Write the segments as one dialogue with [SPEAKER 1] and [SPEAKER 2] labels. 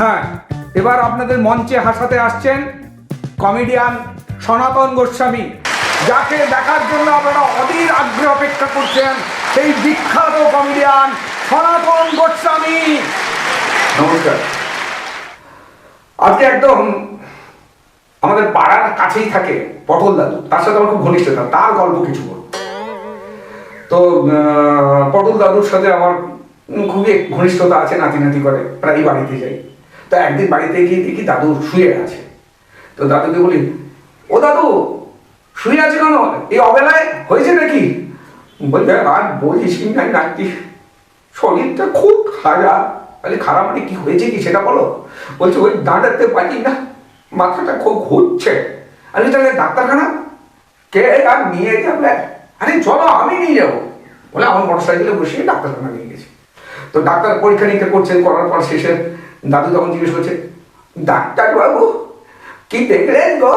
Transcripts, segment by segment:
[SPEAKER 1] হ্যাঁ এবার আপনাদের মঞ্চে হাসাতে আসছেন কমেডিয়ান সনাতন গোস্বামী, যাকে দেখার জন্য আপনারা অধীর আগ্রহে অপেক্ষা করছেন সেই বিখ্যাত কমেডিয়ান সনাতন গোস্বামী। নমস্কার। আজকে একদম আমাদের পাড়ার কাছেই থাকে পটল দাদু, তার সাথে আমার খুব ঘনিষ্ঠতা তার গল্প কিছু বলব। তো পটল দাদুর সাথে আমার খুবই ঘনিষ্ঠতা আছে, নাতি নাতি করে প্রায় বাড়িতে যাই। তো একদিন বাড়িতে গিয়ে দেখি দাদু শুয়ে আছে। তো দাদুকে বলি, ও দাদু, শুয়ে আছে কেন? এই অবেলায় হয়েছে নাকি? বলবে আর বলিস না নাতি শরীরটা খুব খারাপ। বলে খারাপ মানে কি হয়েছে কি সেটা বলো? বলছে, ওই দাঁড়াতে পারি না, মাথাটা খুব ঘুরছে। আরে তাহলে ডাক্তারখানা? কে? আর নিয়ে যাবে? আরে চলো, আমি নিয়ে যাব। বলে আমার মোটর সাইকেলে বসিয়ে ডাক্তারখানা নিয়ে গেছি। তো ডাক্তার পরীক্ষা নিরীক্ষা করছেন করার পর শেষে দাদু তখন জিজ্ঞেস করছে ডাক্তার বাবু কি দেখলেন গো?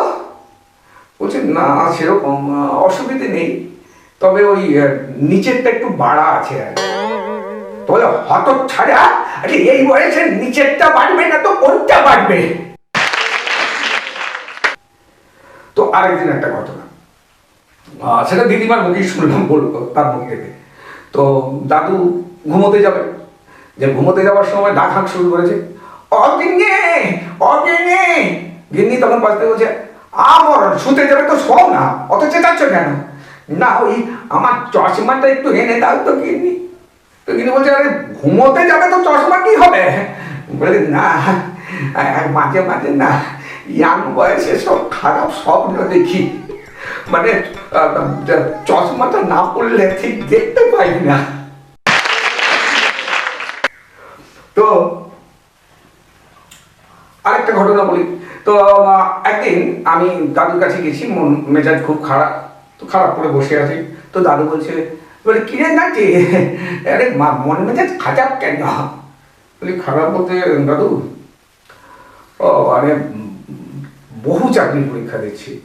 [SPEAKER 1] বলছে, না, সেরকম অসুবিধে নেই। তবে ওই নিচেরটা একটু বাড়া আছে আর বলে হত ছাড়া আরে এই বয়সে নিচেরটা বাড়বে না তো কোনটা বাড়বে? তো আরেকদিন একটা ঘটনা। সেটা দিদিমার মুখেই শুনলাম বলব তার মুখ থেকে। তো দাদু ঘুমোতে যাবে। যে ঘুমোতে যাওয়ার সময় ডাক হাঁক শুরু করেছে অগিন্নি অগিন্নি গিন্নি তখন বাঁচতে বলছে আমর শুতে যাবে তো শোও না, অত চেঁচাচ্ছ কেন? না ওই আমার চশমাটা একটু এনে দাও তো গিন্নি। তো গিন্নি বলছে, আরে, ঘুমোতে যাবে তো চশমা কি হবে? বলে, না মাঝে মাঝে না, ইয়াং বয়সে সব খারাপ স্বপ্ন দেখি। মানে চশমাটা না পড়লে ঠিক দেখতে পাই না তো আরেকটা ঘটনা বলি। তো একদিন আমি দাদুর কাছে গেছি, মন, মেজাজ খুব খারাপ, তো খারাপ করে বসে আছি। তো দাদু বলছে, বলে, কিরে নাকি আরে, মা- মন মেজাজ খারাপ কেন? বলি, খারাপ বলতে, দাদু, ও, আরে, বহু চাকরির পরীক্ষা দিচ্ছি।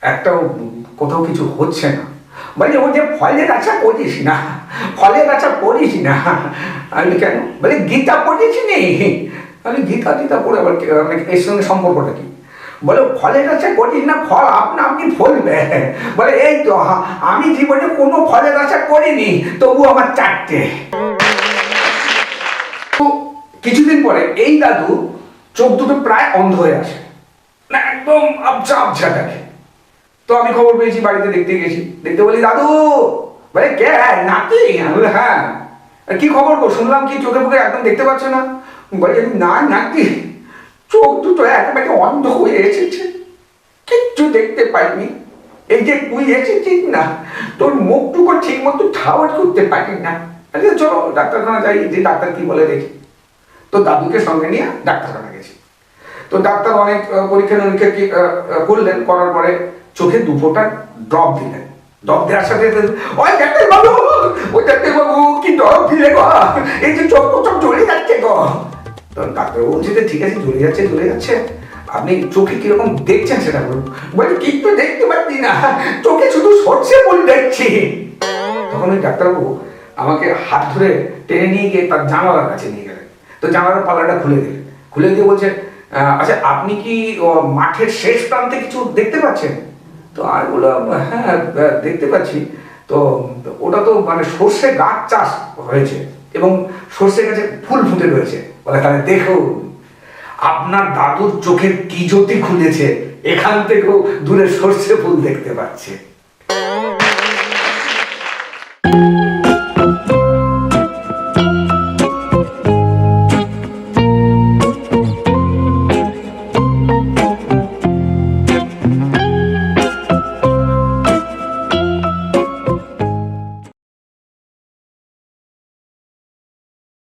[SPEAKER 1] একটাও কোথাও কিছু হচ্ছে না। বলে, ও যে ফলের আশা করিস না, ফলের আশা করিস না। আমি কেন? বলে, গীতা পড়িস নি? আমি গীতা গীতা পড়ে আবার মানে এর সঙ্গে সম্পর্কটা কি? বলে, ফলের আশা করিস না, ফল আপনা আপনি ফলবে। বলে, এই তো আমি জীবনে কোনো ফলের আশা করিনি, তবু আমার চারটে। কিছুদিন পরে এই দাদু চোখ দুটো প্রায় অন্ধ হয়ে আসে। না একদম আবছা আবছা দেখে। তো আমি খবর পেয়েছি, বাড়িতে দেখতে গেছি। দেখতে বলি, দাদু, বলে, কে? নাতি? হ্যাঁ। কি খবর গো? শুনলাম কি চোখে মুখে একদম দেখতে পাচ্ছ না? বলে, না, নাতি, চোখ দুটো একেবারে অন্ধ হয়ে এসেছে। কিচ্ছু দেখতে পাইনি। এই যে তুই এসেছিস না, তোর মুখটুকু ঠিক মতো ঠাওয়ার করতে পারি না। আরে, চলো, ডাক্তারখানা যাই, যে ডাক্তার কি বলে দেখি। তো দাদুকে সঙ্গে নিয়ে ডাক্তারখানা গেছি। তো ডাক্তার অনেক পরীক্ষা নিরীক্ষা করলেন, করার পরে চোখে দুপোটা ড্রপ দিলেন। ড্রপ দেওয়ার সাথে ওই ডাক্তার বাবু, ওই ডাক্তার বাবু, কি ড্রপ দিলে গো? এই যে চোখ চোখ জ্বলে যাচ্ছে গো। তো ডাক্তার বলছে যে ঠিক আছে, জ্বলে যাচ্ছে জ্বলে যাচ্ছে। আপনি চোখে কীরকম দেখছেন সেটা বলুন। বলে কিচ্ছু দেখতে পাচ্ছি না, চোখে শুধু সরষে ফুল দেখছি। তখন ওই ডাক্তারবাবু আমাকে হাত ধরে টেনে নিয়ে গিয়ে তার জানালার কাছে নিয়ে গেলেন। তো জানালার পাল্লাটা খুলে দিলেন। খুলে দিয়ে বলছে আচ্ছা আপনি কি মাঠের শেষ প্রান্তে কিছু দেখতে পাচ্ছেন? তো আর বললাম হ্যাঁ দেখতে পাচ্ছি। তো ওটা তো মানে সর্ষে গাছ চাষ হয়েছে এবং সর্ষে গাছে ফুল ফুটে রয়েছে। বলে তাহলে দেখো আপনার দাদুর চোখের কি জ্যোতি খুলেছে, এখান থেকেও দূরে সর্ষে ফুল দেখতে পাচ্ছে।